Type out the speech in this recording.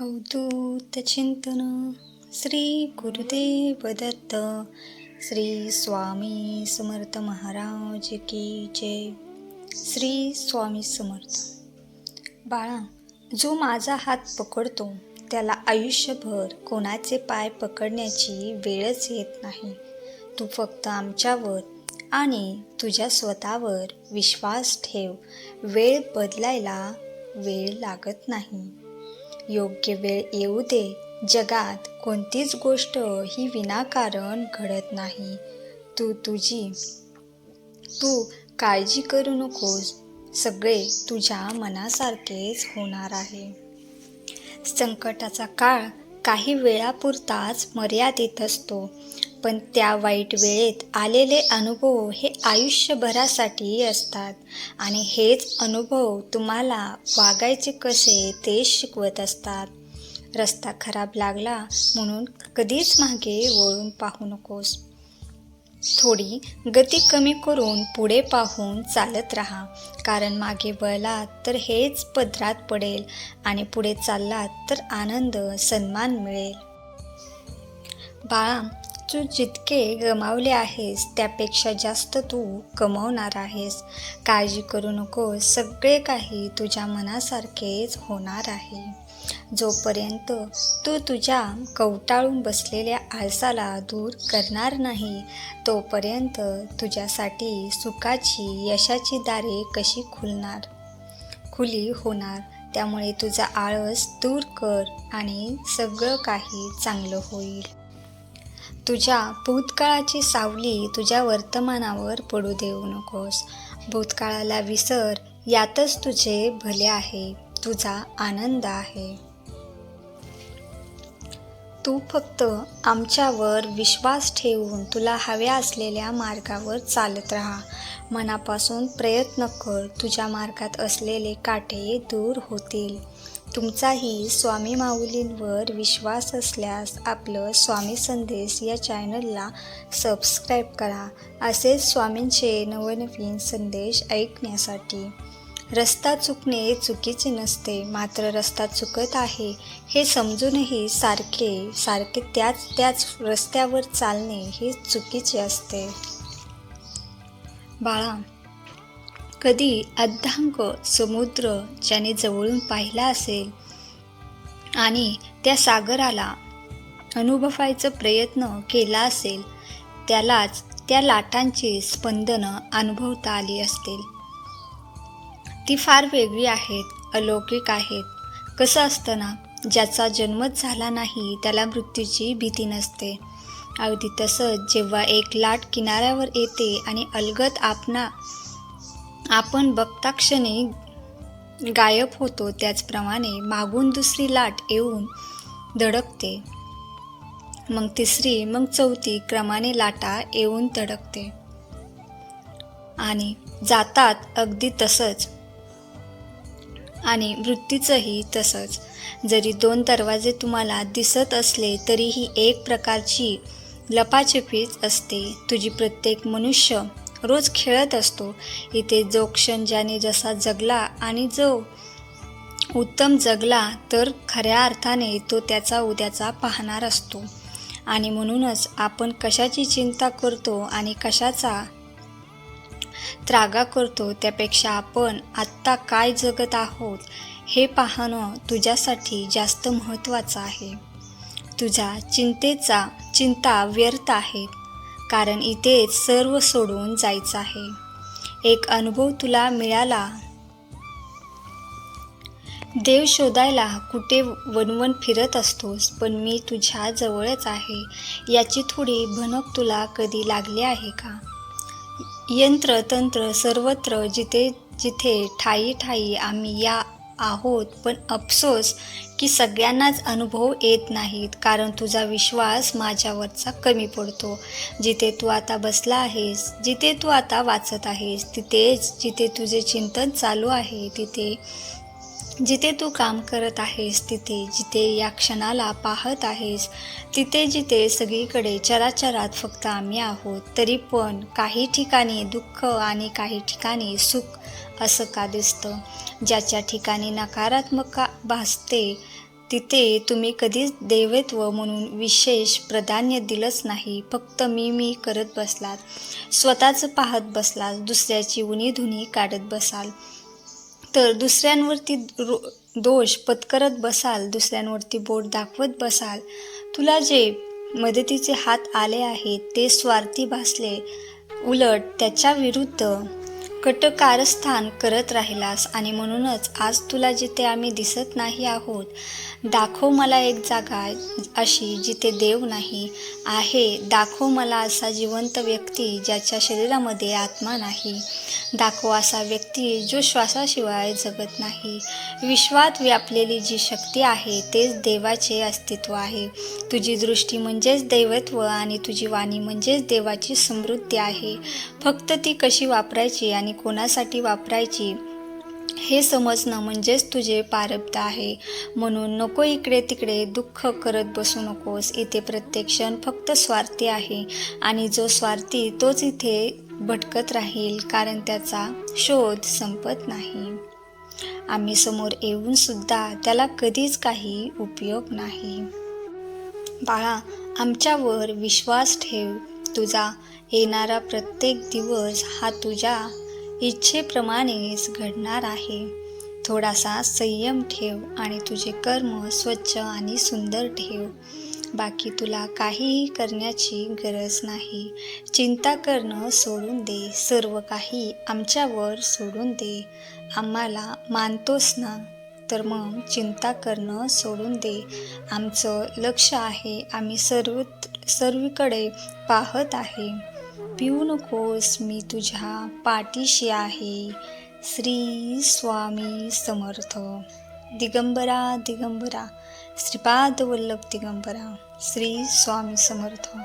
अवधूत चिंतन श्री गुरुदेव दत्त श्री स्वामी समर्थ महाराज की जय। श्री स्वामी समर्थ। बाळा जो माझा हात पकडतो त्याला आयुष्यभर कोणाचे पाय पकडण्याची वेळच येत नाही. तू फक्त आमच्यावर आणि तुझ्या स्वतःवर विश्वास ठेव. वेळ बदलायला वेळ लागत नाही. योग्य वेळ येऊ दे. जगात कोणतीच गोष्ट ही विनाकारण घडत नाही. तू तुझी तू काळजी करू नकोस. सगळे तुझ्या मनासारखेच होणार आहे. संकटाचा काळ काही वेळापुरताच मर्यादित असतो. पण त्या वाईट वेळेत आलेले अनुभव हे आयुष्यभरासाठी असतात. आणि हेच अनुभव तुम्हाला वागायचे कसे ते शिकवत असतात. रस्ता खराब लागला म्हणून कधीच मागे वळून पाहू नकोस. थोडी गती कमी करून पुढे पाहून चालत राहा. कारण मागे वळलात तर हेच पदरात पडेल आणि पुढे चाललात तर आनंद सन्मान मिळेल. बाळा तू जितके गमावले आहेस त्यापेक्षा जास्त तू कमावणार आहेस. काळजी करू नको सगळे काही तुझ्या मनासारखेच होणार आहे. जोपर्यंत तू तुझ्या कवटाळून बसलेल्या आळसाला दूर करणार नाही तोपर्यंत तुझ्यासाठी सुखाची यशाची दारे कशी खुलणार? खुली होणार. त्यामुळे तुझा आळस दूर कर आणि सगळं काही चांगलं होईल. तुझ्या भूतकाळाची सावली तुझ्या वर्तमानावर पडू देऊ नकोस. भूतकाळाला विसर यातच तुझे भले आहे तुझा आनंद आहे. तू फक्त आमच्यावर विश्वास ठेवून तुला हव्या असलेल्या मार्गावर चालत राहा. मनापासून प्रयत्न कर तुझ्या मार्गात असलेले काटे दूर होतील. तुमचाही स्वामी माऊलींवर विश्वास असल्यास आपलं स्वामी संदेश या चॅनलला सबस्क्राईब करा. असेच स्वामींचे नवनवीन संदेश ऐकण्यासाठी. रस्ता चुकणे चुकीचे नसते मात्र रस्ता चुकत आहे हे समजूनही सारखे सारखे त्याच त्याच रस्त्यावर चालणे हे चुकीचे असते. बाळा कधी अद्धांक समुद्र ज्याने जवळून पाहिला असेल आणि त्या सागराला अनुभवायचा प्रयत्न केला असेल त्यालाच त्या लाटांची स्पंदनं अनुभवता आली असतील. ती फार वेगळी आहेत अलौकिक आहेत. कसं असतं ना ज्याचा जन्मच झाला नाही त्याला मृत्यूची भीती नसते. अगदी तसंच जेव्हा एक लाट किनाऱ्यावर येते आणि अलगत आपणा आपण बघता क्षणी गायब होतो त्याचप्रमाणे मागून दुसरी लाट येऊन धडकते. मग तिसरी मग चौथी क्रमाने लाटा येऊन धडकते. आणि जातात अगदी तसंच. आणि वृत्तीचंही तसंच. जरी दोन दरवाजे तुम्हाला दिसत असले तरीही एक प्रकारची लपाछपीच असते. तुझी प्रत्येक मनुष्य रोज खेळत असतो. इथे जो क्षण ज्याने जसा जगला आणि जो उत्तम जगला तर खऱ्या अर्थाने तो त्याचा उद्याचा पाहणार असतो. आणि म्हणूनच आपण कशाची चिंता करतो आणि कशाचा त्रागा करतो त्यापेक्षा आपण आत्ता काय जगत आहोत हे पाहणं तुझ्यासाठी जास्त महत्त्वाचं आहे. तुझ्या चिंतेचा चिंता व्यर्थ आहेत. कारण इथेच सर्व सोडून जायचं आहे. एक अनुभव तुला मिळाला? देव शोधायला कुठे वनवन फिरत असतोस पण मी तुझ्या जवळच आहे. याची थोडी भनक तुला कधी लागली आहे का? यंत्र तंत्र सर्वत्र जिथे जिथे ठाई ठाई आम्ही या आहोत पण अफसोस की सगळ्यांनाच अनुभव येत नाहीत कारण तुझा विश्वास माझ्यावरचा कमी पडतो. जिथे तू आता बसला आहेस जिथे तू आता वाचत आहेस तिथेच जिथे तुझे चिंतन चालू आहे तिथे जिथे तू काम करत आहेस तिथे जिथे या क्षणाला पाहत आहेस तिथे जिथे सगळीकडे चराचरात फक्त आम्ही आहोत तरी पण काही ठिकाणी दुःख आणि काही ठिकाणी सुख असं का दिसतं? ज्याच्या ठिकाणी नकारात्मक भासते तिथे तुम्ही कधीच देवत्व म्हणून विशेष प्राधान्य दिलंच नाही. फक्त मी मी करत बसलात. स्वतःचं पाहत बसलात. दुसऱ्याची उणीधुनी काढत बसाल. तर दुसऱ्यांवरती रो दोष पत्करत बसाल दुसऱ्यांवरती बोट दाखवत बसाल. तुला जे मदतीचे हात आले आहेत ते स्वार्थी भासले. उलट त्याच्या विरुद्ध कटकारस्थान करत राहिलास आणि म्हणूनच आज तुला जिथे आम्ही दिसत नाही आहोत दाखव मला एक जागा अशी जिथे देव नाही आहे. दाखव मला असा जिवंत व्यक्ती ज्याच्या शरीरामध्ये आत्मा नाही. दाखव असा व्यक्ती जो श्वासाशिवाय जगत नाही. विश्वात व्यापलेली जी शक्ती आहे तेच देवाचे अस्तित्व आहे. तुझी दृष्टी म्हणजेच दैवत्व आणि तुझी वाणी म्हणजेच देवाची समृद्धी आहे. फक्त ती कशी वापरायची आणि कोणासाठी वापरायची? हे समजणं म्हणजेच तुझे पारब्ध आहे. म्हणून नको इकडे तिकडे दुःख करत बसू नकोस. इथे प्रत्येक क्षण फक्त स्वार्थी आहे. आणि जो स्वार्थी तोच इथे भटकत राहील कारण त्याचा शोध संपत नाही. आम्ही समोर येऊन सुद्धा त्याला कधीच काही उपयोग नाही. बाळा आमच्यावर विश्वास ठेव. तुझा येणारा प्रत्येक दिवस हा तुझ्या इच्छेप्रमाणेच घडणार आहे. थोडासा संयम ठेव आणि तुझे कर्म स्वच्छ आणि सुंदर ठेव. बाकी तुला काहीही करण्याची गरज नाही. चिंता करणं सोडून दे. सर्व काही आमच्यावर सोडून दे. आम्हाला मानतोस ना? तर मग चिंता करणं सोडून दे. आमचं लक्ष आहे. आम्ही सर्व सर्वीकडे पाहत आहे. पिऊ नकोस मी तुझ्या पाठीशी आहे. श्री स्वामी समर्थ. दिगंबरा दिगंबरा. श्रीपाद वल्लभ दिगंबरा. श्री स्वामी समर्थ.